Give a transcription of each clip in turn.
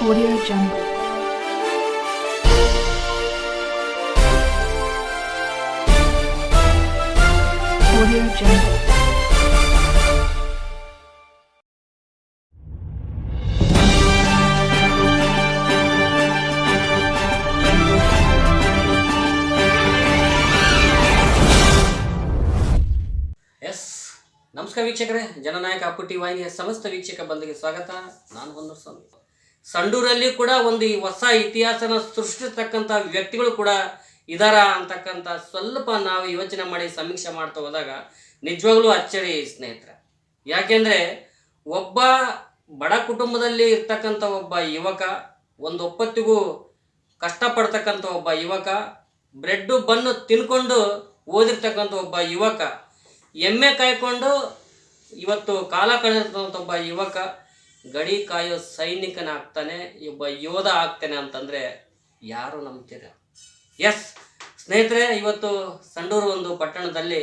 Audio Jungle. Audio Jungle. S ನಮಸ್ಕಾರ ವೀಕ್ಷಕರೇ ಜನನಾಯಕ ಅಪ್ಪುಟಿ ವಾಹಿನಿಯ ಸಮಸ್ತ ವೀಕ್ಷಕ ಬಂದಿಗೆ ಸ್ವಾಗತ ನಾನು ಒಂದು ಸ್ವಾಮಿ ಸಂಡೂರಲ್ಲಿ ಕೂಡ ಒಂದು ಈ ಹೊಸ ಇತಿಹಾಸನ ಸೃಷ್ಟಿಸ್ತಕ್ಕಂಥ ವ್ಯಕ್ತಿಗಳು ಕೂಡ ಇದಾರ ಅಂತಕ್ಕಂಥ ಸ್ವಲ್ಪ ನಾವು ಯೋಚನೆ ಮಾಡಿ ಸಮೀಕ್ಷೆ ಮಾಡ್ತಾ ಹೋದಾಗ ನಿಜವಾಗ್ಲೂ ಅಚ್ಚರಿ ಸ್ನೇಹಿತರೆ. ಯಾಕೆಂದರೆ ಒಬ್ಬ ಬಡ ಕುಟುಂಬದಲ್ಲಿ ಇರ್ತಕ್ಕಂಥ ಒಬ್ಬ ಯುವಕ, ಒಂದು ಒಪ್ಪತ್ತಿಗೂ ಕಷ್ಟಪಡ್ತಕ್ಕಂಥ ಒಬ್ಬ ಯುವಕ, ಬ್ರೆಡ್ಡು ಬನ್ನು ತಿನ್ಕೊಂಡು ಓದಿರ್ತಕ್ಕಂಥ ಒಬ್ಬ ಯುವಕ, ಎಮ್ಮೆ ಕಾಯ್ಕೊಂಡು ಇವತ್ತು ಕಾಲ ಕಳೆದಿರ್ತಕ್ಕಂಥ ಒಬ್ಬ ಯುವಕ ಗಡಿ ಕಾಯೋ ಸೈನಿಕನಾಗ್ತಾನೆ, ಒಬ್ಬ ಯೋಧ ಆಗ್ತಾನೆ ಅಂತಂದರೆ ಯಾರು ನಂಬ್ತೀರ? ಎಸ್ ಸ್ನೇಹಿತರೆ, ಇವತ್ತು ಸಂಡೂರು ಒಂದು ಪಟ್ಟಣದಲ್ಲಿ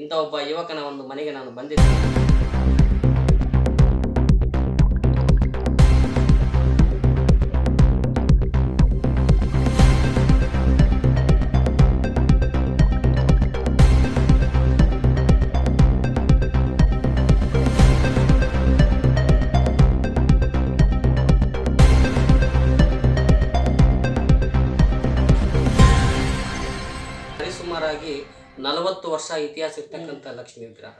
ಇಂಥ ಒಬ್ಬ ಯುವಕನ ಒಂದು ಮನೆಗೆ ನಾನು ಬಂದಿದ್ದೆ. ನಲವತ್ತು ವರ್ಷ ಇತಿಹಾಸ ಇರ್ತಕ್ಕಂಥ ಲಕ್ಷ್ಮಿ ವಿಗ್ರಹ.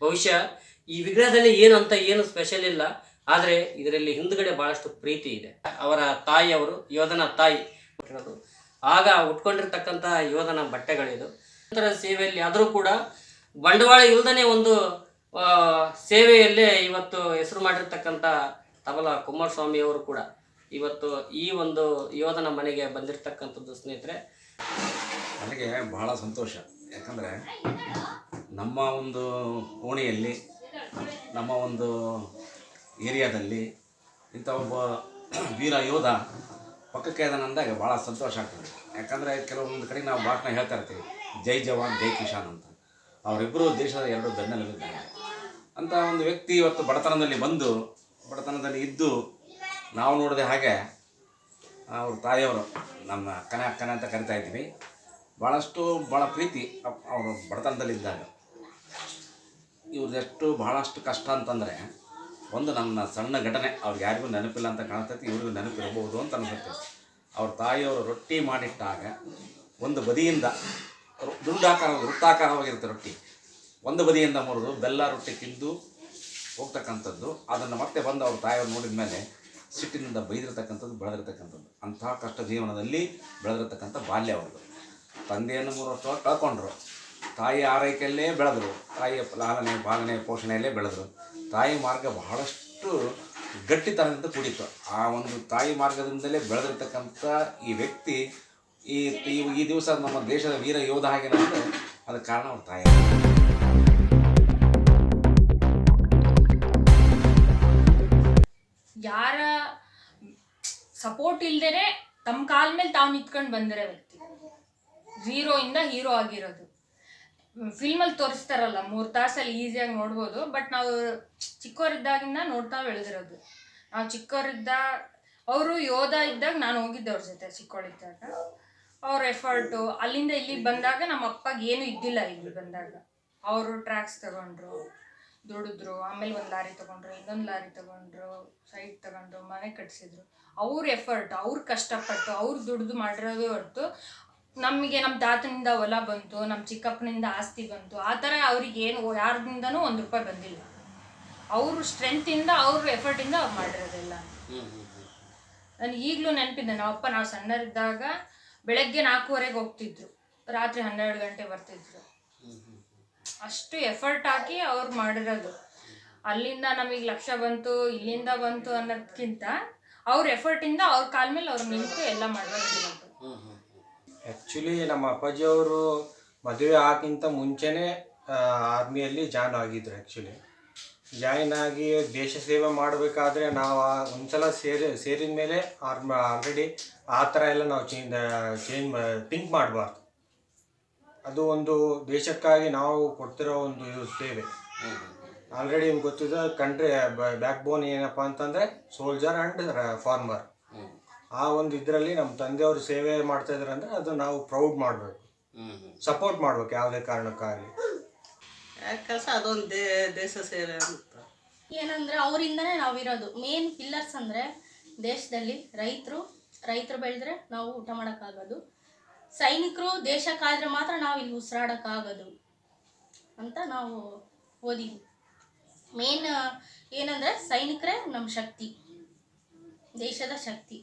ಬಹುಶಃ ಈ ವಿಗ್ರಹದಲ್ಲಿ ಏನು ಅಂತ ಏನು ಸ್ಪೆಷಲ್ ಇಲ್ಲ, ಆದರೆ ಇದರಲ್ಲಿ ಹಿಂದ್ಗಡೆ ಬಹಳಷ್ಟು ಪ್ರೀತಿ ಇದೆ. ಅವರ ತಾಯಿಯವರು ಯೋಧನ ತಾಯಿ. ಆಗ ಉಟ್ಕೊಂಡಿರ್ತಕ್ಕಂಥ ಯೋಧನ ಬಟ್ಟೆಗಳಿದು. ನಂತರ ಸೇವೆಯಲ್ಲಿ ಆದರೂ ಕೂಡ ಬಂಡವಾಳ ಇಲ್ಲದೇ ಒಂದು ಸೇವೆಯಲ್ಲೇ ಇವತ್ತು ಹೆಸರು ಮಾಡಿರ್ತಕ್ಕಂಥ ತಬಲ ಕುಮಾರಸ್ವಾಮಿಯವರು ಕೂಡ ಇವತ್ತು ಈ ಒಂದು ಯೋಧನ ಮನೆಗೆ ಬಂದಿರತಕ್ಕಂಥದ್ದು ಸ್ನೇಹಿತರೆ. ನನಗೆ ಬಹಳ ಸಂತೋಷ. ಯಾಕಂದರೆ ನಮ್ಮ ಒಂದು ಕೋಣೆಯಲ್ಲಿ, ನಮ್ಮ ಒಂದು ಏರಿಯಾದಲ್ಲಿ ಇಂಥ ಒಬ್ಬ ವೀರ ಯೋಧ ಪಕ್ಕಕ್ಕೆ ಅದನ್ನಂದಾಗ ಭಾಳ ಸಂತೋಷ ಆಗ್ತದೆ. ಯಾಕಂದರೆ ಕೆಲವೊಂದು ಕಡೆ ನಾವು ಭಾಷಣ ಹೇಳ್ತಾ ಇರ್ತೀವಿ, ಜೈ ಜವಾನ್, ಜೈ ಕಿಶಾನ್ ಅಂತ. ಅವರಿಬ್ಬರು ದೇಶದ ಎರಡು ಬೆನ್ನೆಲುಬಿದ್ದಾರೆ ಅಂತ ಒಂದು ವ್ಯಕ್ತಿ ಇವತ್ತು ಬಡತನದಲ್ಲಿ ಬಂದು, ಬಡತನದಲ್ಲಿ ಇದ್ದು, ನಾವು ನೋಡಿದ ಹಾಗೆ ಅವ್ರ ತಾಯಿಯವರು ನಮ್ಮ ಕಣ ಕಣ ಅಂತ ಕರಿತಾ ಇದ್ವಿ ಭಾಳಷ್ಟು ಭಾಳ ಪ್ರೀತಿ ಅವರು ಬಡತನದಲ್ಲಿದ್ದಾಗ. ಇವ್ರದೆಷ್ಟು ಭಾಳಷ್ಟು ಕಷ್ಟ ಅಂತಂದರೆ, ಒಂದು ನನ್ನ ಸಣ್ಣ ಘಟನೆ ಅವ್ರಿಗೆ ಯಾರಿಗೂ ನೆನಪಿಲ್ಲ ಅಂತ ಕಾಣ್ತೈತಿ, ಇವ್ರಿಗೂ ನೆನಪಿರಬಹುದು ಅಂತ ಅನಿಸುತ್ತೆ. ಅವ್ರ ತಾಯಿಯವರು ರೊಟ್ಟಿ ಮಾಡಿಟ್ಟಾಗ, ಒಂದು ಬದಿಯಿಂದ ದುಂಡಾಕಾರ, ವೃತ್ತಾಕಾರವಾಗಿರುತ್ತೆ ರೊಟ್ಟಿ. ಒಂದು ಬದಿಯಿಂದ ಮುರಿದು ಬೆಲ್ಲ ರೊಟ್ಟಿ ತಿಂದು ಹೋಗ್ತಕ್ಕಂಥದ್ದು, ಅದನ್ನು ಮತ್ತೆ ಬಂದು ಅವ್ರ ತಾಯಿಯವ್ರು ನೋಡಿದ ಮೇಲೆ ಸಿಟ್ಟಿನಿಂದ ಬೈದಿರ್ತಕ್ಕಂಥದ್ದು, ಬೆಳೆದಿರ್ತಕ್ಕಂಥದ್ದು. ಅಂಥ ಕಷ್ಟ ಜೀವನದಲ್ಲಿ ಬೆಳೆದಿರ್ತಕ್ಕಂಥ ಬಾಲ್ಯ ಅವ್ರದ್ದು. ತಂದೆಯನ್ನು ಮೂರು ವರ್ಷ ಕಳ್ಕೊಂಡ್ರು. ತಾಯಿ ಆರೈಕೆಯಲ್ಲೇ ಬೆಳೆದರು. ತಾಯಿಯ ಲಾಲನೆ, ಪಾಲನೆ, ಪೋಷಣೆಯಲ್ಲೇ ಬೆಳೆದರು. ತಾಯಿ ಮಾರ್ಗ ಬಹಳಷ್ಟು ಗಟ್ಟಿತನದಿಂದ ಕುಡಿತು ಆ ಒಂದು ತಾಯಿ ಮಾರ್ಗದಿಂದಲೇ ಬೆಳೆದಿರ್ತಕ್ಕಂಥ ಈ ವ್ಯಕ್ತಿ, ಈ, ಈ- ದಿವಸ ನಮ್ಮ ದೇಶದ ವೀರ ಯೋಧ ಹಾಗೆ ಅದಕ್ಕೆ ಕಾರಣ ಅವ್ರ ತಾಯಿ. ಯಾರ ಸಪೋರ್ಟ್ ಇಲ್ದೇನೆ ತಮ್ಮ ಕಾಲ ಮೇಲೆ ತಾವು ನಿಂತ್ಕೊಂಡು ಬಂದಿರೋ ವ್ಯಕ್ತಿ. ಝೀರೋ ಇಂದ ಹೀರೋ ಆಗಿರೋದು. ಫಿಲ್ಮಲ್ಲಿ ತೋರಿಸ್ತಾರಲ್ಲ, ಮೂರು ತಾಸಲ್ಲಿ ಈಸಿಯಾಗಿ ನೋಡ್ಬೋದು ಬಟ್ ನಾವು ಚಿಕ್ಕವರಿದ್ದಾಗಿಂದ ನೋಡ್ತಾ ಬೆಳೆದಿರೋದು. ನಾವು ಚಿಕ್ಕವರಿದ್ದ ಅವರು ಯೋಧ ಇದ್ದಾಗ ನಾನು ಹೋಗಿದ್ದೆ ಅವ್ರ ಜೊತೆ ಚಿಕ್ಕವಳಿದ್ದಾಗ ಅವ್ರ ಎಫರ್ಟು ಅಲ್ಲಿಂದ ಇಲ್ಲಿಗೆ ಬಂದಾಗ ನಮ್ಮ ಅಪ್ಪಗೆ ಏನು ಇದ್ದಿಲ್ಲ ಇಲ್ಲಿ ಬಂದಾಗ. ಅವರು ಟ್ರ್ಯಾಕ್ಸ್ ತಗೊಂಡ್ರು, ದುಡಿದ್ರು, ಆಮೇಲೆ ಒಂದು ಲಾರಿ ತಗೊಂಡ್ರು, ಇನ್ನೊಂದು ಲಾರಿ ತಗೊಂಡ್ರು ಸೈಟ್ ತಗೊಂಡ್ರು, ಮನೆ ಕಟ್ಸಿದ್ರು. ಅವ್ರ ಎಫರ್ಟ್ ಅವ್ರು ಕಷ್ಟಪಟ್ಟು, ಅವ್ರು ದುಡ್ದು ಮಾಡಿರೋದು ಹೊರತು ನಮಗೆ ನಮ್ಮ ತಾತನಿಂದ ಹೊಲ ಬಂತು ನಮ್ಮ ಚಿಕ್ಕಪ್ಪನಿಂದ ಆಸ್ತಿ ಬಂತು, ಆ ಥರ ಅವ್ರಿಗೆ ಏನು ಯಾರ್ದಿಂದನೂ ಒಂದು ರೂಪಾಯಿ ಬಂದಿಲ್ಲ. ಅವರು ಸ್ಟ್ರೆಂತಿಂದ ಅವ್ರ ಎಫರ್ಟಿಂದ ಅವ್ರು ಮಾಡಿರೋದೆಲ್ಲ. ನನಗೆ ಈಗಲೂ ನೆನಪಿದ್ದೆ ನಮ್ಮ ಅಪ್ಪ ನಾವು ಸಣ್ಣರಿದ್ದಾಗ ಬೆಳಗ್ಗೆ ನಾಲ್ಕೂವರೆಗೆ ಹೋಗ್ತಿದ್ರು. ರಾತ್ರಿ ಹನ್ನೆರಡು ಗಂಟೆ ಬರ್ತಿದ್ರು. ಅಷ್ಟು ಎಫರ್ಟ್ ಹಾಕಿ ಅವ್ರು ಮಾಡಿರೋದು. ಅಲ್ಲಿಂದ ನಮಗೆ ಲಕ್ಷ ಬಂತು, ಇಲ್ಲಿಂದ ಬಂತು ಅನ್ನೋದಕ್ಕಿಂತ ಅವ್ರ ಎಫರ್ಟಿಂದ ಅವ್ರ ಕಾಲ ಮೇಲೆ ಅವ್ರು ನಿಂತು ಎಲ್ಲ ಮಾಡಿರೋದು ಆ್ಯಕ್ಚುಲಿ ನಮ್ಮ ಅಪ್ಪಾಜಿಯವರು ಮದುವೆ ಆಗಿಂತ ಮುಂಚೆನೇ ಆರ್ಮಿಯಲ್ಲಿ ಜಾಯ್ನ್ ಆಗಿದ್ರು ಆ್ಯಕ್ಚುಲಿ ಜಾಯ್ನ್ ಆಗಿ ದೇಶ ಸೇವೆ ಮಾಡಬೇಕಾದ್ರೆ ನಾವು ಆ, ಒಂದ್ಸಲ ಸೇರಿ ಸೇರಿದ ಮೇಲೆ ಆರ್ಮ ಆಲ್ರೆಡಿ ಆ ಥರ ಎಲ್ಲ ನಾವು ಚೇಂಜ್ ಚೇಂಜ್ ಥಿಂಕ್ ಮಾಡಬಾರ್ದು. ಅದು ಒಂದು ದೇಶಕ್ಕಾಗಿ ನಾವು ಕೊಡ್ತಿರೋ ಒಂದು ಸೇವೆ. ಆಲ್ರೆಡಿ ನಿಮ್ಗೆ ಗೊತ್ತಿದೆ ಕಂಟ್ರಿ ಬ್ಯಾಕ್ ಬೋನ್ ಏನಪ್ಪ ಅಂತಂದರೆ ಸೋಲ್ಜರ್ ಆ್ಯಂಡ್ ಫಾರ್ಮರ್ ಆ ಒಂದು ಇದರಲ್ಲಿ ನಮ್ಮ ತಂದೆಯವರು ಸೇವೆ ಮಾಡ್ತಾ ಇದ್ದಾರೆ ಅಂದರೆ ಅದು ನಾವು ಪ್ರೌಡ್ ಮಾಡಬೇಕು. ಸಪೋರ್ಟ್ ಮಾಡ್ಬೇಕು ಯಾವುದೇ ಕಾರಣಕ್ಕಾಗಲಿ. ಕೆಲಸ ಅದೊಂದು ದೇ ದೇಶ ಸೇವೆ ಅಂತ. ಏನಂದ್ರೆ ಅವರಿಂದನೇ ನಾವಿರೋದು. ಮೇನ್ ಪಿಲ್ಲರ್ಸ್ ಅಂದ್ರೆ ದೇಶದಲ್ಲಿ ರೈತರು ರೈತರು ಬೆಳೆದ್ರೆ ನಾವು ಊಟ ಮಾಡೋಕ್ಕಾಗೋದು. ಸೈನಿಕರು ದೇಶ ಕಾದ್ರೆ ಮಾತ್ರ ನಾವು ಇಲ್ಲಿ ಉಸಿರಾಡೋಕ್ಕಾಗೋದು ಅಂತ ನಾವು ಓದಿದ್ವಿ. ಮೇನ್ ಏನಂದ್ರೆ ಸೈನಿಕರೇ ನಮ್ಮ ಶಕ್ತಿ. ದೇಶದ ಶಕ್ತಿ.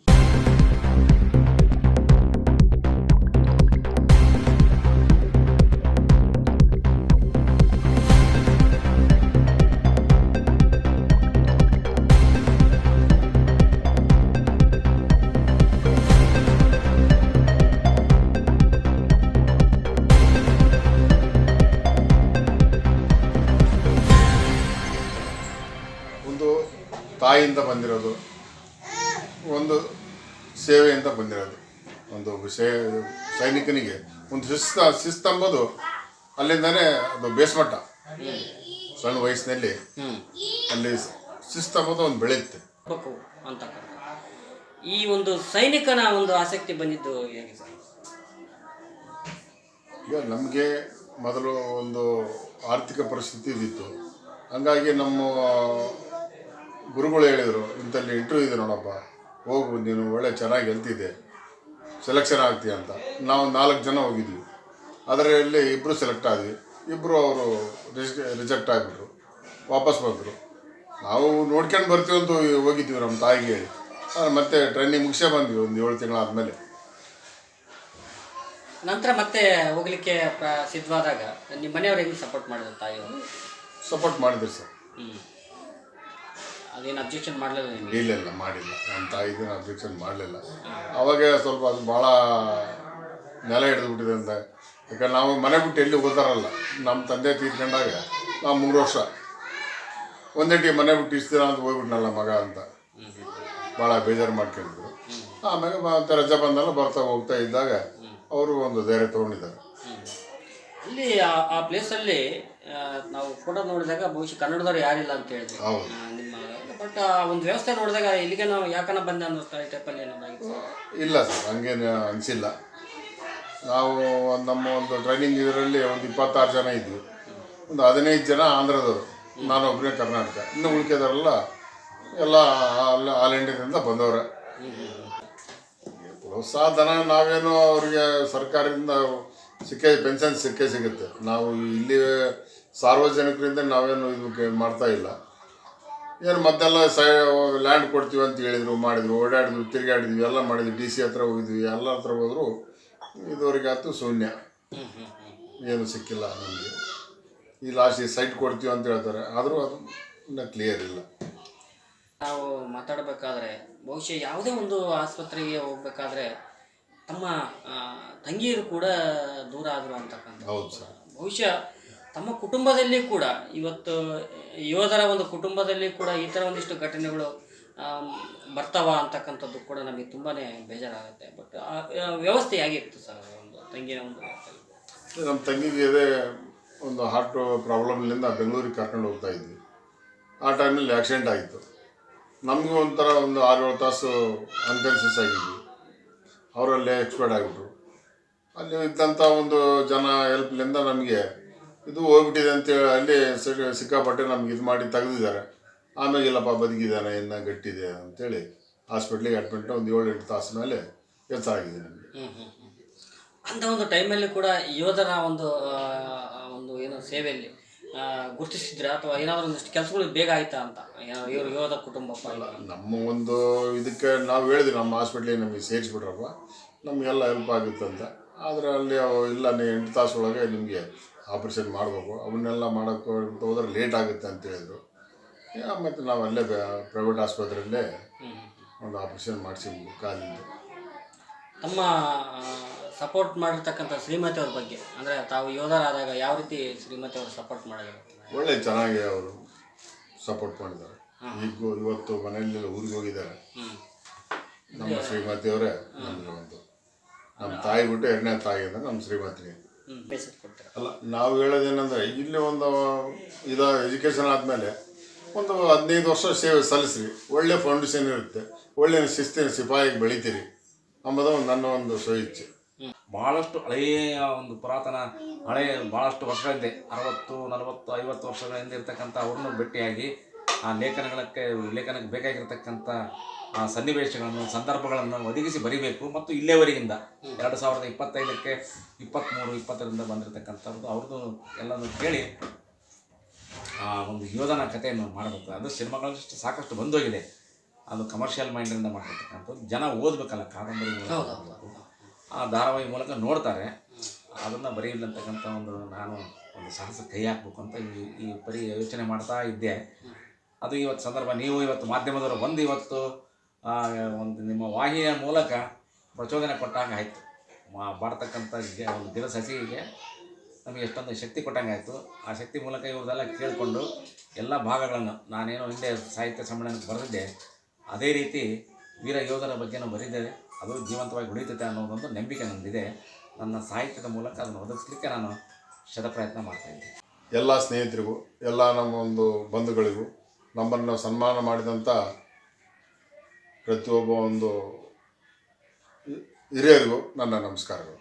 ತಾಯಿಯಿಂದ ಬಂದಿರೋದು ಒಂದು ಸೇವೆಯಿಂದ ಬಂದಿರೋದು. ಒಂದು ಸೇ ಸೈನಿಕನಿಗೆ. ಒಂದು ಶಿಸ್ತ ಅಂಬೋದು ಅಲ್ಲಿಂದನೇ ಅದು ಬೇಸ್ಮಟ್ಟ ಸಣ್ಣ ವಯಸ್ಸಿನಲ್ಲಿ ಅಲ್ಲಿ ಶಿಸ್ತಂಬುದು ಒಂದು ಬೆಳೆಯುತ್ತೆ. ಅಂತ ಈ ಒಂದು ಸೈನಿಕನ ಒಂದು ಆಸಕ್ತಿ ಬಂದಿದ್ದು ಹೇಗೆ ಸರ್? ಈಗ ನಮಗೆ ಮೊದಲು ಒಂದು ಆರ್ಥಿಕ ಪರಿಸ್ಥಿತಿ ಇದ್ದಿತ್ತು. ಹಂಗಾಗಿ ನಮ್ಮ ಗುರುಗಳು ಹೇಳಿದರು ಇಂಥಲ್ಲಿ ಇಂಟರ್ವ್ಯೂ ಇದೆ ನೋಡಪ್ಪ ಹೋಗು ನೀನು ಒಳ್ಳೆ ಚೆನ್ನಾಗಿ ಗೆಲ್ತಿದ್ದೆ ಸೆಲೆಕ್ಷನ್ ಆಗ್ತೀಯ ಅಂತ. ನಾವು ನಾಲ್ಕು ಜನ ಹೋಗಿದ್ವಿ. ಅದರಲ್ಲಿ ಇಬ್ಬರು ಸೆಲೆಕ್ಟ್ ಆದ್ವಿ. ಇಬ್ಬರು ಅವರು ರಿಜೆಕ್ಟ್ ಆಗಿಬಿಟ್ರು ವಾಪಸ್ ಬಂದರು. ನಾವು ನೋಡ್ಕೊಂಡು ಬರ್ತೀವಿ ಅಂತ ಹೋಗಿದ್ವಿ ನಮ್ಮ ತಾಯಿಗೆ ಹೇಳಿ. ಆದರೆ ಮತ್ತೆ ಟ್ರೈನಿಂಗ್ ಮುಗಿಸೇ ಬಂದ್ವಿ ಒಂದು ಏಳು ತಿಂಗಳಾದಮೇಲೆ ನಂತರ ಮತ್ತೆ ಹೋಗ್ಲಿಕ್ಕೆ ಸಿದ್ಧವಾದಾಗ ನಿಮ್ಮ ಮನೆಯವ್ರು ಹೆಂಗೆ ಸಪೋರ್ಟ್ ಮಾಡಿದ್ರು ತಾಯಿಯವರು ಸಪೋರ್ಟ್ ಮಾಡಿದ್ರು ಸರ್. ಹ್ಮ್. ಅದೇನು ಅಬ್ಜೆಕ್ಷನ್ ಮಾಡಲಿಲ್ಲ ನಿಮಗೆ ಇಲ್ಲ ಇಲ್ಲ ಮಾಡಿಲ್ಲ. ನಮ್ಮ ತಾಯಿಗೆ ಅಬ್ಜೆಕ್ಷನ್ ಮಾಡಲಿಲ್ಲ. ಅವಾಗ ಸ್ವಲ್ಪ ಅದು ಭಾಳ ನೆಲ ಹಿಡಿದು ಬಿಟ್ಟಿದೆ ಅಂತ ಯಾಕಂದ್ರೆ ನಾವು ಮನೆ ಬಿಟ್ಟು ಎಲ್ಲಿ ಓದಾರಲ್ಲ ನಮ್ಮ ತಂದೆ ತೀರ್ಕೊಂಡಾಗ ನಾವು ಮೂರು ವರ್ಷ. ಒಂದೇಟಿ ಮನೆ ಬಿಟ್ಟು ಇಷ್ಟಿರ ಅಂತ ಹೋಗ್ಬಿಟ್ನಲ್ಲ ಮಗ ಅಂತ. ಭಾಳ ಬೇಜಾರು ಮಾಡ್ಕೊಂಡಿದ್ರು ಆಮೇಲೆ ಮತ್ತೆ ರಜೆ ಬಂದಲ್ಲ ಬರ್ತಾ ಹೋಗ್ತಾ ಇದ್ದಾಗ ಅವರು ಒಂದು ಧೈರ್ಯ ತೊಗೊಂಡಿದ್ದಾರೆ. ಇಲ್ಲಿ ಆ- ಪ್ಲೇಸಲ್ಲಿ ನಾವು ಫೋಟೋ ನೋಡಿದಾಗ ಬಹುಶಃ ಕನ್ನಡದವ್ರು ಯಾರಿಲ್ಲ ಅಂತ ಹೇಳಿದ್ರು. ಬಟ್ ಒಂದು ವ್ಯವಸ್ಥೆ ನೋಡಿದಾಗ ಇಲ್ಲಿಗೆ ನಾವು ಯಾಕನ ಬಂದೆ ಅನ್ನೋ ಟೈಪಲ್ಲಿ ಏನಾದ್ರು ಇಲ್ಲ ಸರ್, ಹಂಗೇನು ಅನಿಸಿಲ್ಲ. ನಾವು ನಮ್ಮ ಒಂದು ಟ್ರೈನಿಂಗ್ ಇದರಲ್ಲಿ ಒಂದು ಇಪ್ಪತ್ತಾರು ಜನ ಇದ್ವಿ. ಒಂದು ಹದಿನೈದು ಜನ ಆಂಧ್ರದವರು. ನಾನು ಒಬ್ಬನೇ ಕರ್ನಾಟಕ. ಇನ್ನು ಉಳ್ಕೆದವರೆಲ್ಲ ಎಲ್ಲ ಆಲ್ ಆಲ್ ಇಂಡಿಯಾದಿಂದ ಬಂದವ್ರೆ. ಪ್ರೋತ್ಸಾಹ ಧನ ನಾವೇನು ಅವರಿಗೆ ಸರ್ಕಾರದಿಂದ ಸಿಕ್ಕೇ, ಪೆನ್ಷನ್ ಸಿಕ್ಕೇ ಸಿಗುತ್ತೆ. ನಾವು ಇಲ್ಲಿ ಸಾರ್ವಜನಿಕರಿಂದ ನಾವೇನು ಇದಕ್ಕೆ ಮಾಡ್ತಾ ಇಲ್ಲ. ಏನು ಮತ್ತೆಲ್ಲ ಸೈ ಲ್ಯಾಂಡ್ ಕೊಡ್ತೀವಿ ಅಂತ ಹೇಳಿದ್ರು ಮಾಡಿದ್ರು ಓಡಾಡಿದ್ವಿ ತಿರುಗಾಡಿದ್ವಿ ಎಲ್ಲ ಮಾಡಿದ್ವಿ ಡಿ ಸಿ ಹತ್ರ ಹೋಗಿದ್ವಿ ಎಲ್ಲ ಹತ್ರ ಹೋದರು ಇದುವರೆಗಾತು ಶೂನ್ಯ. ಏನು ಸಿಕ್ಕಿಲ್ಲ ನಮಗೆ. ಈ ಲಾಸ್ಟ್ ಸೈಟ್ ಕೊಡ್ತೀವಿ ಅಂತ ಹೇಳ್ತಾರೆ. ಆದರೂ ಅದು ಇನ್ನೂ ಕ್ಲಿಯರ್ ಇಲ್ಲ. ನಾವು ಮಾತಾಡಬೇಕಾದ್ರೆ ಬಹುಶಃ ಯಾವುದೇ ಒಂದು ಆಸ್ಪತ್ರೆಗೆ ಹೋಗ್ಬೇಕಾದ್ರೆ ತಮ್ಮ ತಂಗಿಯರು ಕೂಡ ದೂರ ಆದರು ಅಂತಕ್ಕಂಥ ಹೌದು ಸರ್. ಬಹುಶಃ ತಮ್ಮ ಕುಟುಂಬದಲ್ಲಿ ಕೂಡ ಇವತ್ತು ಯೋಧರ ಒಂದು ಕುಟುಂಬದಲ್ಲಿ ಕೂಡ ಈ ಥರ ಒಂದಿಷ್ಟು ಘಟನೆಗಳು ಬರ್ತಾವ ಅಂತಕ್ಕಂಥದ್ದು ಕೂಡ ನಮಗೆ ತುಂಬಾ ಬೇಜಾರಾಗುತ್ತೆ. ಬಟ್ ವ್ಯವಸ್ಥೆ ಹೇಗಿತ್ತು ಸರ್ ಒಂದು ತಂಗಿಯ ಒಂದು ನಮ್ಮ ತಂಗಿಗೆ ಇದೇ ಒಂದು ಹಾರ್ಟ್ ಪ್ರಾಬ್ಲಮ್ನಿಂದ ಬೆಂಗಳೂರಿಗೆ ಕರ್ಕೊಂಡು ಹೋಗ್ತಾ ಇದ್ವಿ. ಆ ಟೈಮಲ್ಲಿ ಆಕ್ಸಿಡೆಂಟ್ ಆಯಿತು. ನಮಗೂ ಒಂಥರ ಒಂದು ಆರು ಏಳು ತಾಸು ಅನ್ಕಾನ್ಸಿಯಸ್ ಆಗಿದ್ವಿ. ಅವರಲ್ಲೇ ಎಕ್ಸ್ಪೈರ್ಡ್ ಆಗಿಬಿಟ್ರು. ಅಲ್ಲಿ ಇದ್ದಂಥ ಒಂದು ಜನ ಹೆಲ್ಪ್ಲಿಂದ ನಮಗೆ ಇದು ಹೋಗ್ಬಿಟ್ಟಿದೆ ಅಂತೇಳಿ ಅಲ್ಲಿ ಸಿಕ್ಕಾಪಟ್ಟೆ ನಮ್ಗೆ ಇದು ಮಾಡಿ ತೆಗೆದಿದ್ದಾರೆ. ಆಮೇಲೆ ಇಲ್ಲಪ್ಪ ಬದುಕಿದ್ದಾನೆ ಇನ್ನು ಗಟ್ಟಿದೆ ಅಂತೇಳಿ ಹಾಸ್ಪಿಟ್ಲಿಗೆ ಅಡ್ಮಿಟ್ ಒಂದು ಏಳು ಎಂಟು ತಾಸು ಮೇಲೆ ಕೆಲಸ ಆಗಿದೆ ನಮಗೆ. ಅಂಥ ಒಂದು ಟೈಮಲ್ಲಿ ಕೂಡ ಯೋಧನ ಒಂದು ಒಂದು ಏನು ಸೇವೆಯಲ್ಲಿ ಗುರುತಿಸಿದ್ರೆ? ಅಥವಾ ಏನಾದರೂ ಒಂದಿಷ್ಟು ಕೆಲಸಗಳು ಬೇಗ ಆಯ್ತಾ ಅಂತ? ಇವರು ಯೋಧ ಕುಟುಂಬ ನಮ್ಮ ಒಂದು ಇದಕ್ಕೆ ನಾವು ಹೇಳಿದ್ವಿ ನಮ್ಮ ಹಾಸ್ಪಿಟ್ಲಿಗೆ ನಮಗೆ ಸೇರಿಸ್ಬಿಟ್ರಪ್ಪ. ನಮಗೆಲ್ಲ ಹೆಲ್ಪ್ ಆಗುತ್ತೆ ಅಂತ ಆದರೆ ಅಲ್ಲಿ ಅವು ಇಲ್ಲ ನೀವು ಎಂಟು ತಾಸು ಒಳಗೆ ನಿಮಗೆ ಆಪ್ರೇಷನ್ ಮಾಡಬೇಕು. ಅವನ್ನೆಲ್ಲ ಮಾಡೋಕ್ಕೆ ಹೋದ್ರೆ ಲೇಟ್ ಆಗುತ್ತೆ ಅಂತ ಹೇಳಿದರು. ಮತ್ತು ನಾವು ಅಲ್ಲೇ ಪ್ರೈವೇಟ್ ಆಸ್ಪತ್ರೆಯಲ್ಲೇ ಒಂದು ಆಪ್ರೇಷನ್ ಮಾಡಿಸಿ ಕಾಲಿಂದು. ನಮ್ಮ ಸಪೋರ್ಟ್ ಮಾಡಿರ್ತಕ್ಕಂಥ ಶ್ರೀಮತಿ ಅವ್ರ ಬಗ್ಗೆ ಅಂದರೆ ತಾವು ಯೋಧರಾದಾಗ ಯಾವ ರೀತಿ ಶ್ರೀಮತಿ ಅವರು ಸಪೋರ್ಟ್ ಮಾಡಿದ್ರು? ಒಳ್ಳೆ ಚೆನ್ನಾಗಿ ಅವರು ಸಪೋರ್ಟ್ ಮಾಡಿದ್ದಾರೆ. ಈಗ ಇವತ್ತು ಮನೆಯಲ್ಲಿ ಊರಿಗೆ ಹೋಗಿದ್ದಾರೆ. ನಮ್ಮ ಶ್ರೀಮತಿಯವರೇ ನಮಗೆ ಒಂದು ನಮ್ಮ ತಾಯಿ ಬಿಟ್ಟು ಎರಡನೇ ತಾಯಿ ಅಂದ್ರೆ ನಮ್ಮ ಶ್ರೀಮತಿಗೆ ಮೆಸೇಜ್ ಅಲ್ಲ ನಾವು ಹೇಳೋದೇನಂದ್ರೆ ಇಲ್ಲಿ ಒಂದು ಇದು ಎಜುಕೇಷನ್ ಆದಮೇಲೆ ಒಂದು ಹದಿನೈದು ವರ್ಷ ಸೇವೆ ಸಲ್ಲಿಸ್ರಿ. ಒಳ್ಳೆ ಫೌಂಡೇಶನ್ ಇರುತ್ತೆ. ಒಳ್ಳೆ ಶಿಸ್ತಿನ ಸಿಪಾಯಿಗೆ ಬೆಳಿತೀರಿ ಅಂಬುದು ಒಂದು ನನ್ನ ಒಂದು ಸ್ವಇಚ್ಛೆ. ಭಾಳಷ್ಟು ಹಳೆಯ ಒಂದು ಪುರಾತನ ಹಳೆಯ ಭಾಳಷ್ಟು ವರ್ಷಗಳಿಂದ ಅರವತ್ತು ನಲವತ್ತು ಐವತ್ತು ವರ್ಷಗಳ ಹಿಂದೆ ಇರ್ತಕ್ಕಂಥ ಅವ್ರನ್ನೂ ಭೇಟಿಯಾಗಿ ಆ ಲೇಖನಗಳಕ್ಕೆ ಲೇಖನಕ್ಕೆ ಬೇಕಾಗಿರ್ತಕ್ಕಂಥ ಸನ್ನಿವೇಶಗಳನ್ನು ಸಂದರ್ಭಗಳನ್ನು ಒದಗಿಸಿ ಬರಿಬೇಕು. ಮತ್ತು ಇಲ್ಲೇವರೆಗಿಂದ ಎರಡು ಸಾವಿರದ ಇಪ್ಪತ್ತೈದಕ್ಕೆ ಇಪ್ಪತ್ತ್ಮೂರು ಇಪ್ಪತ್ತರಿಂದ ಬಂದಿರತಕ್ಕಂಥದ್ದು ಅವ್ರದ್ದು ಎಲ್ಲನೂ ಕೇಳಿ ಆ ಒಂದು ಯೋಧನ ಕಥೆಯನ್ನು ಮಾಡಬೇಕು. ಅದು ಸಿನಿಮಾಗಳಷ್ಟು ಸಾಕಷ್ಟು ಬಂದೋಗಿದೆ. ಅದು ಕಮರ್ಷಿಯಲ್ ಮೈಂಡಿಂದ ಮಾಡಿರ್ತಕ್ಕಂಥದ್ದು ಜನ ಓದಬೇಕಲ್ಲ ಕಾದಂಬರಿ. ಆ ಧಾರಾವಾಹಿ ಮೂಲಕ ನೋಡ್ತಾರೆ. ಅದನ್ನು ಬರೆಯಲಂತಕ್ಕಂಥ ಒಂದು ನಾನು ಒಂದು ಸಾಹಸ ಕೈ ಹಾಕ್ಬೇಕು ಅಂತ ಈ ಈ ಪರಿ ಯೋಚನೆ ಮಾಡ್ತಾ ಇದ್ದೆ. ಅದು ಇವತ್ತು ಸಂದರ್ಭ. ನೀವು ಇವತ್ತು ಮಾಧ್ಯಮದವರು ಬಂದು ಇವತ್ತು ಆ, ಒಂದು ನಿಮ್ಮ ವಾಹಿನಿಯ ಮೂಲಕ ಪ್ರಚೋದನೆ ಕೊಟ್ಟಂಗೆ ಆಯಿತು. ಮಾ ಬಾಡ್ತಕ್ಕಂಥ ಗಿ- ಒಂದು ಗಿಡ ಸಸಿಗೆ ನಮಗೆ ಎಷ್ಟೊಂದು ಶಕ್ತಿ ಕೊಟ್ಟಂಗೆ ಆಯಿತು. ಆ ಶಕ್ತಿ ಮೂಲಕ ಇವ್ರದೆಲ್ಲ ಕೇಳಿಕೊಂಡು ಎಲ್ಲ ಭಾಗಗಳನ್ನು ನಾನೇನೋ ಹಿಂದೆ ಸಾಹಿತ್ಯ ಸಮ್ಮೇಳನಕ್ಕೆ ಬರೆದಿದ್ದೆ. ಅದೇ ರೀತಿ ವೀರ ಯೋಧರ ಬಗ್ಗೆನೂ ಬರೆದಿದ್ದೇವೆ. ಅದು ಜೀವಂತವಾಗಿ ಉಳಿತೈತೆ ಅನ್ನೋದೊಂದು ನಂಬಿಕೆ ನನ್ನದಿದೆ ನನ್ನ ಸಾಹಿತ್ಯದ ಮೂಲಕ ಅದನ್ನು ಒದಗಿಸ್ಲಿಕ್ಕೆ ನಾನು ಶತಪ್ರಯತ್ನ ಮಾಡ್ತಾಯಿದ್ದೆ ಎಲ್ಲ ಸ್ನೇಹಿತರಿಗೂ, ಎಲ್ಲ ನಮ್ಮ ಒಂದು ಬಂಧುಗಳಿಗೂ ನಮ್ಮನ್ನು ಸನ್ಮಾನ ಮಾಡಿದಂಥ ಪ್ರತಿಯೊಬ್ಬ ಒಂದು ಹಿರಿಯರಿಗೂ ನನ್ನ ನಮಸ್ಕಾರಗಳು.